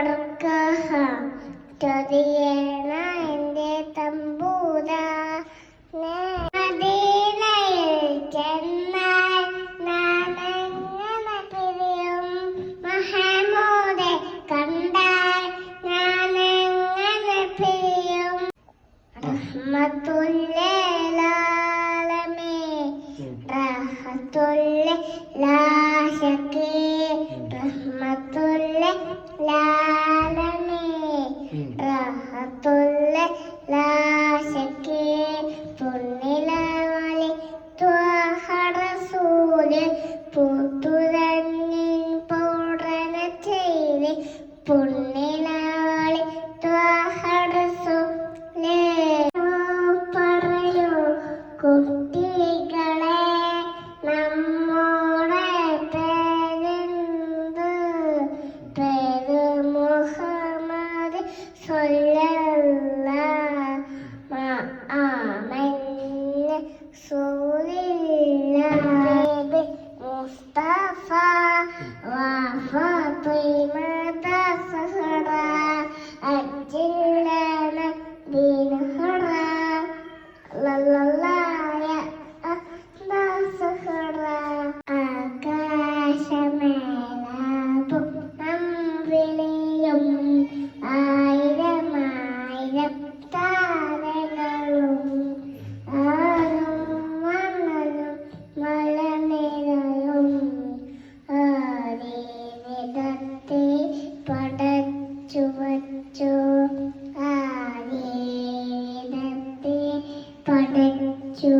യാടുക്ക എന്റെ തമ്പൂത മദീനയിൽ ചെന്നാൽ ഞാനെങ്ങനെ പിരിയും. മഹമൂദെ കണ്ടാൽ ഞാനെങ്ങനെ പിരിയും. റഹ്മത്തുല്ലാലമേ റഹ്മത്തുല്ലാശക്കേ റഹ്മത്തുല്ലാശക്കേ പൊന്നിലാളി ത്വഹറസൂൽ പൂത്തുരങ്ങിൻ പൗഡന സഹറ ആകാശമേലാപും അമ്പിളിയും ആയിരമായിരം താരങ്ങളും ആരും മണലും മലനിരയും ആരീവിധത്തെ പടച്ചു വച്ചു പടച്ചു.